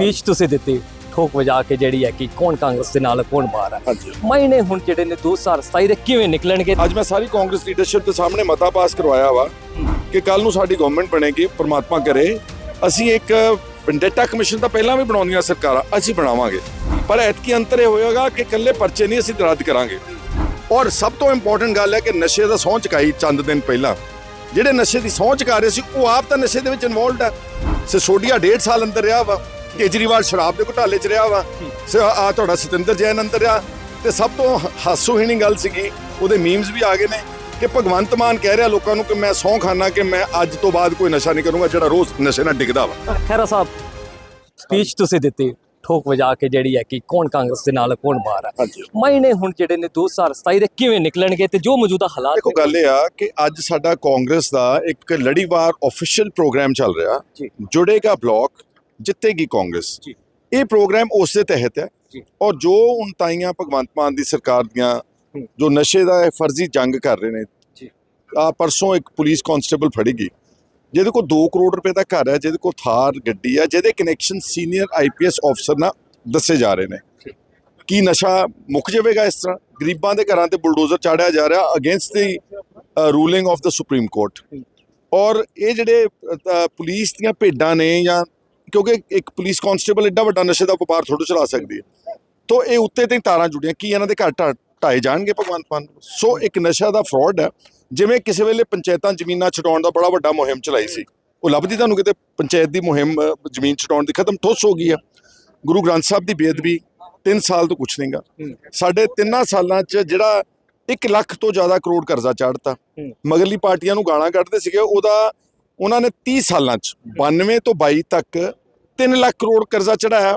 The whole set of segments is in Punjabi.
ਸਪੀਚ ਤੁਸੀਂ ਦਿੱਤੀ ਠੋਕ ਵਜਾ ਕੇ ਜਿਹੜੀ ਹੈ ਕਿ ਕੌਣ ਕਾਂਗਰਸ ਦੇ ਨਾਲ ਕੌਣ ਬਾਹਰ ਹੈ। ਹਾਂਜੀ। ਮਹੀਨੇ ਹੁਣ ਜਿਹੜੇ ਨੇ 2027 ਦੇ ਕਿਵੇਂ ਨਿਕਲਣਗੇ? ਅੱਜ ਮੈਂ ਸਾਰੀ ਕਾਂਗਰਸ ਲੀਡਰਸ਼ਿਪ ਦੇ ਸਾਹਮਣੇ ਮਤਾ ਪਾਸ ਕਰਵਾਇਆ ਵਾ ਕਿ ਕੱਲ ਨੂੰ ਸਾਡੀ ਗਵਰਨਮੈਂਟ ਬਣੇਗੀ ਪ੍ਰਮਾਤਮਾ ਕਰੇ। ਅਸੀਂ ਇੱਕ ਵੈਂਡੇਟਾ ਕਮਿਸ਼ਨ ਤਾਂ ਪਹਿਲਾਂ ਵੀ ਬਣਾਉਂਦੀਆਂ ਸਰਕਾਰਾਂ ਅਸੀਂ ਬਣਾਵਾਂਗੇ। ਪਰ ਐਤਕੀ ਅੰਤਰ ਇਹ ਹੋਏਗਾ ਕਿ ਇਕੱਲੇ ਪਰਚੇ ਨਹੀਂ ਅਸੀਂ ਰੱਦ ਕਰਾਂਗੇ। ਔਰ ਸਭ ਤੋਂ ਇੰਪੋਰਟੈਂਟ ਗੱਲ ਹੈ ਕਿ ਨਸ਼ੇ ਦਾ ਸਹੁੰ ਚੁਕਾਈ ਚੰਦ ਦਿਨ ਪਹਿਲਾਂ। ਜਿਹੜੇ ਨਸ਼ੇ ਦੀ ਸਹੁੰ ਚੁਕਾ ਰਹੇ ਸੀ ਉਹ ਆਪ ਤਾਂ ਨਸ਼ੇ ਦੇ ਵਿੱਚ ਇਨਵੋਲਡ ਹੈ। ਸਿਸੋਡੀਆ ਡੇਢ ਸਾਲ ਅੰਦਰ ਰਿਹਾ ਵਾ। ਕੇਜਰੀਵਾਲ ਸ਼ਰਾਬ ਦੇ ਘੁਟਾਲੇ 'ਚ ਰਿਹਾ ਵਾ। ਆ ਤੁਹਾਡਾ ਸਤਿੰਦਰ ਜੈਨ ਅੰਦਰ ਰਿਹਾ ਤੇ ਸਭ ਤੋਂ ਹਾਸੋਹੀਣੀ ਗੱਲ ਸੀਗੀ ਉਹਦੇ ਮੀਮਸ ਵੀ ਆ ਗਏ ਨੇ ਕਿ ਭਗਵੰਤ ਮਾਨ ਕਹਿ ਰਿਹਾ ਲੋਕਾਂ ਨੂੰ ਕਿ ਮੈਂ ਸਹੁੰ ਖਾਨਾ ਕਿ ਮੈਂ ਅੱਜ ਤੋਂ ਬਾਅਦ ਕੋਈ ਨਸ਼ਾ ਨਹੀਂ ਕਰੂੰਗਾ ਜਿਹੜਾ ਰੋਜ਼ ਨਸ਼ੇ ਨਾਲ ਡਿੱਗਦਾ ਵਾ। ਖੈਰਾ ਸਾਹਿਬ ਸਪੀਚ ਤੁਸੀਂ ਦਿੱਤੀ ਠੋਕ ਵਜਾ ਕੇ ਜਿਹੜੀ ਹੈ ਕਿ ਕੌਣ ਕਾਂਗਰਸ ਦੇ ਨਾਲ ਕੌਣ ਬਾਹਰ ਹਾਂਜੀ। ਮਹੀਨੇ ਹੁਣ ਜਿਹੜੇ ਨੇ 2027 ਦੇ ਕਿਵੇਂ ਨਿਕਲਣਗੇ ਤੇ ਜੋ ਮੌਜੂਦਾ ਹਾਲਾਤ ਦੇਖੋ ਗੱਲ ਇਹ ਆ ਕਿ ਅੱਜ ਸਾਡਾ ਕਾਂਗਰਸ ਦਾ ਇੱਕ ਲੜੀਵਾਰ ਆਫੀਸ਼ੀਅਲ ਪ੍ਰੋਗਰਾਮ ਚੱਲ ਰਿਹਾ। ਜੁੜੇਗਾ ਬਲਾਕ ਜਿੱਤੇਗੀ ਕਾਂਗਰਸ ਜੀ। ਇਹ ਪ੍ਰੋਗਰਾਮ ਉਸ ਦੇ ਤਹਿਤ ਹੈ। ਔਰ ਜੋ ਹੁਣ ਤਾਈਆਂ ਭਗਵੰਤ ਮਾਨ ਦੀ ਸਰਕਾਰ ਦੀਆਂ। ਜੋ ਨਸ਼ੇ ਦਾ ਇਹ ਫਰਜ਼ੀ ਜੰਗ ਕਰ ਰਹੇ ਨੇ ਜੀ। ਆ ਪਰਸੋਂ ਇੱਕ ਪੁਲਿਸ ਕਾਂਸਟੇਬਲ ਫੜੀ ਗਈ ਜਿਹਦੇ ਕੋਲ 2 ਕਰੋੜ ਰੁਪਏ ਦਾ ਘਰ ਹੈ ਜਿਹਦੇ ਕੋਲ ਥਾਰ ਗੱਡੀ ਹੈ ਜਿਹਦੇ ਕਨੈਕਸ਼ਨ ਸੀਨੀਅਰ ਆਈਪੀਐਸ ਅਫਸਰ ਨਾਲ ਦੱਸੇ ਜਾ ਰਹੇ ਨੇ। ਕੀ ਨਸ਼ਾ ਮੁੱਕ ਜਾਵੇਗਾ ਇਸ ਤਰ੍ਹਾਂ ਗਰੀਬਾਂ ਦੇ ਘਰਾਂ ਤੇ ਬੁਲਡੋਜ਼ਰ ਚਾੜਿਆ ਜਾ ਰਿਹਾ against the ruling of the Supreme Court. ਔਰ ਇਹ ਜਿਹੜੇ ਪੁਲਿਸ ਦੀਆਂ ਭੇਡਾਂ ਨੇ ਜਾਂ ਕਿਉਂਕਿ ਇੱਕ ਪੁਲਿਸ ਕਾਂਸਟੇਬਲ ਐਡਾ ਵੱਡਾ ਨਸ਼ੇ ਦਾ ਵਪਾਰ ਥੋੜ੍ਹਾ ਚਲਾ ਸਕਦੀ ਹੈ ਤੋ ਇਹ ਉੱਤੇ ਤੇ ਤਾਰਾਂ ਜੁੜੀਆਂ, ਕੀ ਇਹਨਾਂ ਦੇ ਘਰ ਢਾਏ ਜਾਣਗੇ ਭਗਵੰਤ ਮਾਨ ਸੋ ਇੱਕ ਨਸ਼ਾ ਦਾ ਫਰਾਡ ਹੈ, ਜਿਵੇਂ ਕਿਸੇ ਵੇਲੇ ਪੰਚਾਇਤਾਂ ਜ਼ਮੀਨਾਂ ਛਡਾਉਣ ਦਾ ਬੜਾ ਵੱਡਾ ਮੁਹਿੰਮ ਚਲਾਈ ਸੀ ਉਹ ਲੱਭਦੀ ਤੁਹਾਨੂੰ ਕਿਤੇ ਪੰਚਾਇਤ ਦੀ ਮੁਹਿੰਮ ਜ਼ਮੀਨ ਛਡਾਉਣ ਦੀ ਖਤਮ ਠੋਸ ਹੋ ਗਈ ਆ ਗੁਰੂ ਗ੍ਰੰਥ ਸਾਹਿਬ ਦੀ ਬੇਅਦਬੀ 3 ਸਾਲ ਤੋਂ ਕੁਛ ਨਹੀਂਗਾ ਹੂੰ। ਸਾਡੇ ਤਿੰਨਾਂ ਸਾਲਾਂ 'ਚ ਜਿਹੜਾ 1 ਲੱਖ ਤੋਂ ਜ਼ਿਆਦਾ ਕਰੋੜ ਕਰਜ਼ਾ ਚਾੜਤਾ ਹੂੰ। ਮਗਰਲੀ ਪਾਰਟੀਆਂ ਨੂੰ ਗਾਲਾਂ ਕੱਢਦੇ ਸੀਗੇ, ਉਹਦਾ, ਉਹਨਾਂ ਨੇ 30 ਸਾਲਾਂ 'ਚ 92 ਤੋਂ 22 ਤੱਕ 3 ਲੱਖ ਕਰੋੜ ਕਰਜ਼ਾ ਚੜਾਇਆ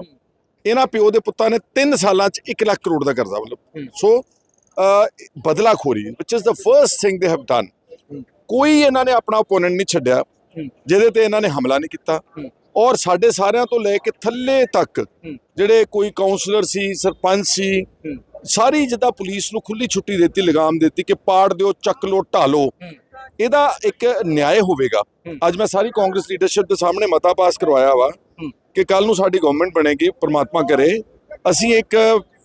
ਇਹਨਾਂ ਪਿਓ ਦੇ ਪੁੱਤਾਂ ਨੇ 3 ਸਾਲਾਂ 'ਚ 1 ਲੱਖ ਕਰੋੜ ਦਾ ਕਰਜ਼ਾ। ਮਤਲਬ ਸੋ ਬਦਲਾਖੋਰੀ ਵਿਚ is the first thing they have done. ਕੋਈ ਇਹਨਾਂ ਨੇ ਆਪਣਾ ਓਪੋਨੈਂਟ ਨਹੀਂ ਛੱਡਿਆ। ਜਿਹਦੇ ਤੇ ਇਹਨਾਂ ਨੇ ਹਮਲਾ ਨਹੀਂ ਕੀਤਾ। ਔਰ ਸਾਡੇ ਸਾਰਿਆਂ ਤੋਂ ਲੈ ਕੇ ਥੱਲੇ ਤੱਕ। ਜਿਹੜੇ ਕੋਈ ਕਾਉਂਸਲਰ ਸੀ ਸਰਪੰਚ ਸੀ। ਸਾਰੀ ਜਿੱਦਾਂ ਪੁਲਿਸ ਨੂੰ ਖੁੱਲੀ ਛੁੱਟੀ ਦਿੱਤੀ ਲਗਾਮ ਦਿੱਤੀ ਕਿ ਪਾੜ ਦਿਓ ਚੱਕ ਲੋ ਢਾਲੋ ਇਹਦਾ ਇੱਕ ਨਿਆਂ ਹੋਵੇਗਾ। ਅੱਜ ਮੈਂ ਸਾਰੀ ਕਾਂਗਰਸ ਲੀਡਰਸ਼ਿਪ ਦੇ ਸਾਹਮਣੇ ਮਤਾ ਪਾਸ ਕਰਵਾਇਆ ਵਾ। ਕਿ ਕੱਲ ਨੂੰ ਸਾਡੀ ਗਵਰਨਮੈਂਟ ਬਣੇਗੀ ਪ੍ਰਮਾਤਮਾ ਕਰੇ ਅਸੀਂ ਇੱਕ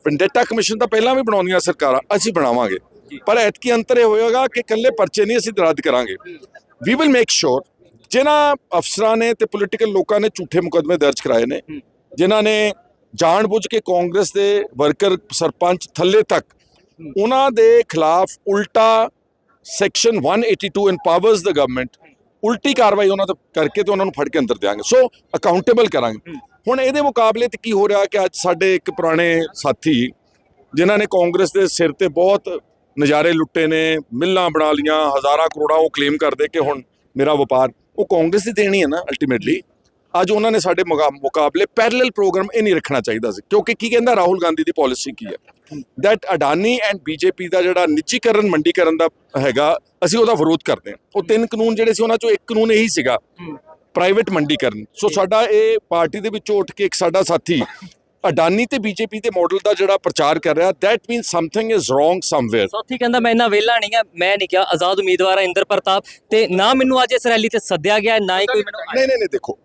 ਵੈਂਡੇਟਾ ਕਮਿਸ਼ਨ ਤਾਂ ਪਹਿਲਾਂ ਵੀ ਬਣਾਉਂਦੀਆਂ ਸਰਕਾਰਾਂ ਅਸੀਂ ਬਣਾਵਾਂਗੇ। ਪਰ ਐਤਕੀ ਅੰਤਰ ਇਹ ਹੋਏਗਾ ਕਿ ਇਕੱਲੇ ਪਰਚੇ ਨਹੀਂ ਅਸੀਂ ਰੱਦ ਕਰਾਂਗੇ ਵੀ ਵਿਲ ਮੇਕ ਸ਼ੋਰ ਜਿਨ੍ਹਾਂ ਅਫਸਰਾਂ ਨੇ ਤੇ ਪੋਲੀਟੀਕਲ ਲੋਕਾਂ ਨੇ ਝੂਠੇ ਮੁਕਦਮੇ ਦਰਜ ਕਰਾਏ ਨੇ। ਜਿਨ੍ਹਾਂ ਨੇ ਜਾਣਬੁੱਝ ਕੇ ਕਾਂਗਰਸ ਦੇ ਵਰਕਰ ਸਰਪੰਚ ਥੱਲੇ ਤੱਕ। ਉਹਨਾਂ ਦੇ ਖਿਲਾਫ ਉਲਟਾ ਸੈਕਸ਼ਨ 182 ਐਮਪਾਵਰਸ ਦ ਗਵਰਨਮੈਂਟ ਉਲਟੀ ਕਾਰਵਾਈ ਉਹਨਾਂ ਤੇ ਕਰਕੇ ਤੇ ਉਹਨਾਂ ਨੂੰ ਫੜ ਕੇ ਅੰਦਰ ਦਿਆਂਗੇ। ਸੋ ਅਕਾਊਂਟੇਬਲ ਕਰਾਂਗੇ। ਹੁਣ ਇਹਦੇ ਮੁਕਾਬਲੇ ਤੇ ਕੀ ਹੋ ਰਿਹਾ ਕਿ ਅੱਜ ਸਾਡੇ ਇੱਕ ਪੁਰਾਣੇ ਸਾਥੀ ਜਿਨ੍ਹਾਂ ਨੇ ਕਾਂਗਰਸ ਦੇ ਸਿਰ ਤੇ ਬਹੁਤ ਨਜ਼ਾਰੇ ਲੁੱਟੇ ਨੇ ਮਿੱਲਾਂ ਬਣਾ ਲੀਆਂ ਹਜ਼ਾਰਾਂ ਕਰੋੜਾਂ ਉਹ ਕਲੇਮ ਕਰਦੇ ਕਿ ਹੁਣ ਮੇਰਾ ਵਪਾਰ ਉਹ ਕਾਂਗਰਸ ਦੀ ਦੇਣੀ ਹੈ ਨਾ ਅਲਟੀਮੇਟਲੀ ਅੱਜ ਉਹਨਾਂ ਨੇ ਸਾਡੇ ਮੁਕਾ- ਮੁਕਾਬਲੇ ਪੈਰਲਲ ਪ੍ਰੋਗਰਾਮ ਇਹ ਨਹੀਂ ਰੱਖਣਾ ਚਾਹੀਦਾ ਸੀ। ਕਿਉਂਕਿ ਕੀ ਕਹਿੰਦਾ ਰਾਹੁਲ ਗਾਂਧੀ ਦੀ ਪਾਲਿਸੀ ਕੀ ਹੈ? ਦੈਟ ਅਡਾਨੀ ਐਂਡ ਬੀਜੇਪੀ ਦਾ ਜਿਹੜਾ ਨਿੱਜੀਕਰਨ ਮੰਡੀਕਰਨ ਦਾ ਹੈਗਾ ਅਸੀਂ ਉਹਦਾ ਵਿਰੋਧ ਕਰਦੇ ਹਾਂ। ਉਹ ਤਿੰਨ ਕਾਨੂੰਨ ਜਿਹੜੇ ਸੀ ਉਹਨਾਂ ਚੋਂ ਇੱਕ ਕਾਨੂੰਨ ਇਹੀ ਸੀਗਾ ਪ੍ਰਾਈਵੇਟ ਮੰਡੀਕਰਨ। ਸੋ ਸਾਡਾ ਇਹ ਪਾਰਟੀ ਦੇ ਵਿੱਚੋਂ ਉੱਠ ਕੇ ਇੱਕ ਸਾਡਾ ਸਾਥੀ ਅਡਾਨੀ ਤੇ ਬੀਜੇਪੀ ਦੇ ਮਾਡਲ ਦਾ ਜਿਹੜਾ ਪ੍ਰਚਾਰ ਕਰ ਰਿਹਾ that means something is wrong somewhere ਸਾਥੀ ਕਹਿੰਦਾ ਮੈਂ ਇੰਨਾ ਵੇਲਾ ਨਹੀਂ ਆ ਮੈਂ ਨਹੀਂ ਕਿਹਾ ਆਜ਼ਾਦ ਉਮੀਦਵਾਰ ਇੰਦਰ ਪ੍ਰਤਾਪ ਤੇ ਨਾ ਮੈਨੂੰ ਅੱਜ ਇਸ ਰੈਲੀ ਤੇ ਸੱਦਿਆ ਗਿਆ ਨਾ ਹੀ ਕੋਈ ਮੈਨੂੰ ਨਹੀਂ ਨਹੀਂ ਨਹੀਂ ਦੇਖੋ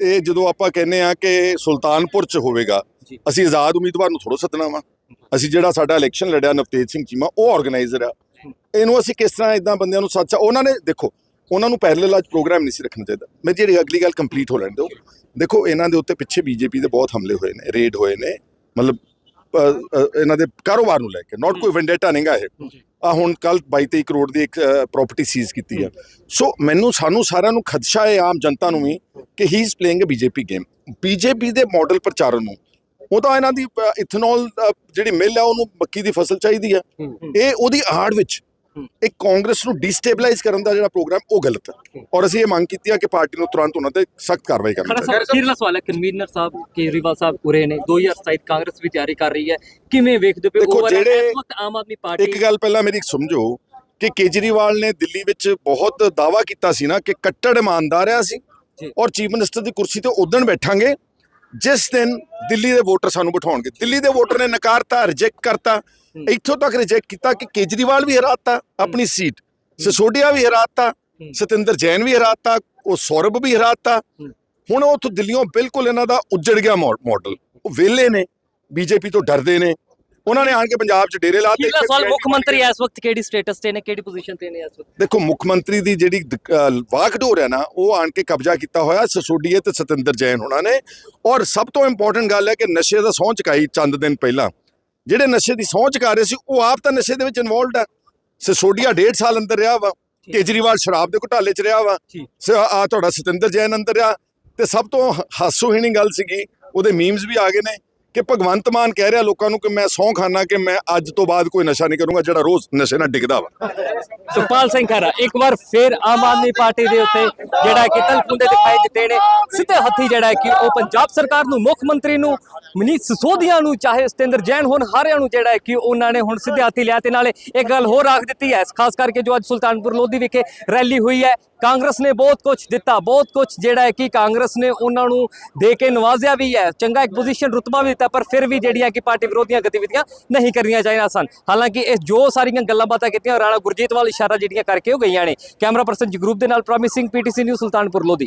ਇਹ ਜਦੋਂ ਆਪਾਂ ਕਹਿੰਦੇ ਆ ਕਿ ਸੁਲਤਾਨਪੁਰ ਚ ਹੋਵੇਗਾ। ਅਸੀਂ ਆਜ਼ਾਦ ਉਮੀਦਵਾਰ ਨੂੰ ਥੋੜੋ ਸੱਦਣਾ ਵਾ। ਅਸੀਂ ਜਿਹੜਾ ਸਾਡਾ ਇਲੈਕਸ਼ਨ ਲੜਿਆ ਨਵਤੇਜ ਸਿੰਘ ਚੀਮਾ ਉਹ ਆਰਗੇਨਾਈਜ਼ਰ ਆ। ਇਹਨੂੰ ਅਸੀਂ ਕਿਸ ਤਰ੍ਹਾਂ ਇਦਾਂ ਬੰਦਿਆਂ ਨੂੰ ਸੱਚਾ ਉਹਨਾਂ ਨੇ ਦੇਖੋ ਉਹਨਾਂ ਨੂੰ ਪੈਰਲਲ ਅੱਜ ਪ੍ਰੋਗਰਾਮ ਨਹੀਂ ਸੀ ਰੱਖਣਾ ਚਾਹੀਦਾ। ਮੈਂ ਜਿਹੜੀ ਅਗਲੀ ਗੱਲ ਕੰਪਲੀਟ ਹੋ ਲੈਣ ਦਿਓ। ਦੇਖੋ ਇਹਨਾਂ ਦੇ ਉੱਤੇ ਪਿੱਛੇ ਬੀਜੇਪੀ ਦੇ ਬਹੁਤ ਹਮਲੇ ਹੋਏ ਨੇ ਰੇਡ ਹੋਏ ਨੇ ਮਤਲਬ ਇਹਨਾਂ ਦੇ ਕਾਰੋਬਾਰ ਨੂੰ ਲੈ ਕੇ ਨਾਟ ਕੋਈ ਵੈਂਡੇਟਾ ਨਹੀਂਗਾ ਇਹ। ਆ ਹੁਣ ਕੱਲ 22 23 ਕਰੋੜ ਦੀ ਇੱਕ ਪ੍ਰਾਪਰਟੀ ਸੀਜ਼ ਕੀਤੀ ਆ। ਸੋ ਮੈਨੂੰ ਸਾਨੂੰ ਸਾਰਿਆਂ ਨੂੰ ਖਦਸ਼ਾ ਹੈ ਆਮ ਜਨਤਾ ਨੂੰ ਵੀ ਕਿ he is playing a BJP game BJP ਦੇ ਮਾਡਲ ਪ੍ਰਚਾਰਨ ਨੂੰ ਉਹ ਤਾਂ ਇਹਨਾਂ ਦੀ ਇਥਨੋਲ ਜਿਹੜੀ ਮਿਲ ਆ ਉਹਨੂੰ ਮੱਕੀ ਦੀ ਫਸਲ ਚਾਹੀਦੀ ਆ। ਇਹ ਉਹਦੀ ਆੜ ਵਿੱਚ ਹੂੰ। ਇੱਕ ਕਾਂਗਰਸ ਨੂੰ ਡੀਸਟੇਬਲਾਈਜ਼ ਕਰਨ ਦਾ ਜਿਹੜਾ ਪ੍ਰੋਗਰਾਮ ਉਹ ਗਲਤ ਹੈ। ਔਰ ਅਸੀਂ ਇਹ ਮੰਗ ਕੀਤੀ ਆ ਕਿ ਪਾਰਟੀ ਨੂੰ ਤੁਰੰਤ ਉਹਨਾਂ ਤੇ ਸਖਤ ਕਾਰਵਾਈ ਕਰਨੀ ਚਾਹੀਦੀ ਸਾਹਿਬ ਅਖੀਰਲਾ ਸਵਾਲ ਹੈ। ਕਨਵੀਨਰ ਸਾਹਿਬ ਕੇਜਰੀਵਾਲ ਸਾਹਿਬ ਉਰੇ ਨੇ। 2027 ਕਾਂਗਰਸ ਵੀ ਤਿਆਰੀ ਕਰ ਰਹੀ ਹੈ। ਕਿਵੇਂ ਵੇਖਦੇ ਪਏ? overall ਜਿਹੜੇ- ਆਮ ਆਦਮੀ ਪਾਰਟੀ ਇੱਕ ਗੱਲ ਪਹਿਲਾਂ ਮੇਰੀ ਸਮਝੋ ਕਿ ਕੇਜਰੀਵਾਲ ਨੇ ਦਿੱਲੀ ਵਿੱਚ ਬਹੁਤ ਦਾਵਾ ਕੀਤਾ ਸੀ ਨਾ ਕਿ ਕੱਟੜ ਇਮਾਨਦਾਰ ਆ ਸੀ। ਔਰ ਚੀਫ ਮਿਨਿਸਟਰ ਦੀ ਕੁਰਸੀ ਤੇ ਉਦਣ ਬੈਠਾਂਗੇ। ਜਿਸ ਦਿਨ ਦਿੱਲੀ ਦੇ ਵੋਟਰ ਸਾਨੂੰ ਬਿਠਾਉਣਗੇ। ਦਿੱਲੀ ਦੇ ਵੋਟਰ ਨੇ ਨਕਾਰਤਾ ਰਿਜੈਕਟ ਕਰਤਾ। ਹੂੰ। ਇੱਥੋਂ ਤੱਕ ਰਿਜੈਕਟ ਕੀਤਾ ਕਿ ਕੇਜਰੀਵਾਲ ਵੀ ਹਰਾਤਾ ਆਪਣੀ ਸੀਟ। ਸਿਸੋਡੀਆ ਵੀ ਹਰਾਤਾ। ਸਤਿੰਦਰ ਜੈਨ ਵੀ ਹਰਾਤਾ ਉਹ ਸੌਰਭ ਵੀ ਹਰਾਤਾ। ਹੁਣ ਉਹ ਤੋਂ ਦਿੱਲੀੋਂ ਬਿਲਕੁਲ ਇਹਨਾਂ ਦਾ ਉੱਜੜ ਗਿਆ ਮਾਡਲ ਉਹ ਵਿਹਲੇ ਨੇ ਬੀਜੇਪੀ ਤੋਂ ਡਰਦੇ ਨੇ। ਉਹਨਾਂ ਨੇ ਆਣ ਕੇ ਪੰਜਾਬ 'ਚ ਡੇਰੇ ਲਾਤੇ। ਅਖੀਰਲਾ ਸਵਾਲ ਮੁੱਖ ਮੰਤਰੀ ਇਸ ਵਕਤ ਕਿਹੜੀ ਸਟੇਟਸ ਤੇ ਨੇ ਕਿਹੜੀ ਪੋਜੀਸ਼ਨ ਤੇ ਨੇ ਇਸ ਵਕਤ? ਦੇਖੋ ਮੁੱਖ ਮੰਤਰੀ ਦੀ ਜਿਹੜੀ ਵਾਕਡੋਰ ਹੈ ਨਾ ਉਹ ਆਣ ਕੇ ਕਬਜ਼ਾ ਕੀਤਾ ਹੋਇਆ ਸਸੋਡੀਏ ਤੇ ਸਤਿੰਦਰ ਜੈਨ ਹੋਣਾ ਨੇ। ਔਰ ਸਭ ਤੋਂ ਇੰਪੋਰਟੈਂਟ ਗੱਲ ਹੈ ਕਿ ਨਸ਼ੇ ਦਾ ਸਹੁੰ ਚੁਕਾਈ ਚੰਦ ਦਿਨ ਪਹਿਲਾਂ। ਜਿਹੜੇ ਨਸ਼ੇ ਦੀ ਸਹੁੰ ਚੁਕਾ ਰਹੇ ਸੀ ਉਹ ਆਪ ਤਾਂ ਨਸ਼ੇ ਦੇ ਵਿੱਚ ਇਨਵੋਲਡ ਆ। ਸਸੋਡੀਆ ਡੇਢ ਸਾਲ ਅੰਦਰ ਰਿਹਾ ਵਾ। ਕੇਜਰੀਵਾਲ ਸ਼ਰਾਬ ਦੇ ਘੁਟਾਲੇ 'ਚ ਰਿਹਾ ਵਾ। ਆ ਤੁਹਾਡਾ ਸਤਿੰਦਰ ਜੈਨ ਅੰਦਰ ਆ ਤੇ ਸਭ ਤੋਂ ਹਾਸੋਹੀਣੀ ਗੱਲ ਸੀਗੀ ਉਹਦੇ ਮੀਮਸ ਵੀ ਆ ਗਏ ਨੇ। ਕਿ ਭਗਵੰਤ ਮਾਨ ਕਹਿ ਰਿਹਾ ਲੋਕਾਂ ਨੂੰ ਕਿ ਮੈਂ ਸਹੁੰ ਖਾਨਾ ਕਿ ਮੈਂ ਅੱਜ ਤੋਂ ਬਾਅਦ ਕੋਈ ਨਸ਼ਾ ਨਹੀਂ ਕਰੂੰਗਾ ਜਿਹੜਾ ਰੋਜ਼ ਨਸ਼ੇ ਨਾਲ ਡਿੱਗਦਾ ਵਾ। ਸੁਖਪਾਲ ਸਿੰਘ ਖਹਿਰਾ, ਇੱਕ ਵਾਰ ਫੇਰ ਆਮ ਆਦਮੀ ਪਾਰਟੀ ਦੇ ਉੱਤੇ ਜਿਹੜਾ ਕਿ ਤਲਫੁੰਦੇ ਦਿਖਾਈ ਦਿੱਤੇ ਨੇ, ਸਿੱਧੇ ਹੱਥੀ ਜਿਹੜਾ ਹੈ ਕਿ ਉਹ ਪੰਜਾਬ ਸਰਕਾਰ ਨੂੰ, ਮੁੱਖ ਮੰਤਰੀ ਨੂੰ, ਮਨੀਸ਼ ਸਿਸੋਦੀਆ ਨੂੰ, ਚਾਹੇ ਸਤਿੰਦਰ ਜੈਨ ਹੋਣ, ਹਾਰਿਆਂ ਨੂੰ ਜਿਹੜਾ ਹੈ ਕਿ ਉਹਨਾਂ ਨੇ ਹੁਣ ਸਿੱਧੇ ਹੱਥੀ ਲਿਆ ਤੇ ਨਾਲੇ ਇੱਕ ਗੱਲ ਹੋਰ ਆਖ ਦਿੱਤੀ ਹੈ ਖਾਸ ਕਰਕੇ ਜੋ ਅੱਜ ਸੁਲਤਾਨਪੁਰ ਲੋਧੀ ਵਿਖੇ ਰੈਲੀ ਹੋਈ ਹੈ। ਕਾਂਗਰਸ ਨੇ ਬਹੁਤ ਕੁਝ ਦਿੱਤਾ, ਬਹੁਤ ਕੁਝ ਜਿਹੜਾ ਹੈ ਕਿ ਕਾਂਗਰਸ ਨੇ ਉਹਨਾਂ ਨੂੰ ਦੇ ਕੇ ਨਵਾਜ਼ਿਆ ਵੀ ਹੈ। ਚੰਗਾ ਇੱਕ ਪੋਜੀਸ਼ਨ ਰੁਤਬਾ ਵੀ ਦਿੱਤਾ, ਪਰ ਫਿਰ ਵੀ ਜਿਹੜੀ ਹੈ ਕਿ ਪਾਰਟੀ ਵਿਰੋਧੀਆਂ ਗਤੀਵਿਧੀਆਂ ਨਹੀਂ ਕਰਨੀਆਂ ਚਾਹੀਦੀਆਂ ਸਨ। ਹਾਲਾਂਕਿ ਇਹ ਜੋ ਸਾਰੀਆਂ ਗੱਲਾਂ ਬਾਤਾਂ ਕੀਤੀਆਂ, ਰਾਣਾ ਗੁਰਜੀਤ ਵਾਲ ਇਸ਼ਾਰਾ ਜਿਹੜੀਆਂ ਕਰਕੇ ਉਹ ਗਈਆਂ ਨੇ। ਕੈਮਰਾ ਪਰਸਨ ਜਗਰੂਪ ਦੇ ਨਾਲ promising PTC news, Sultanpur, Lodhi.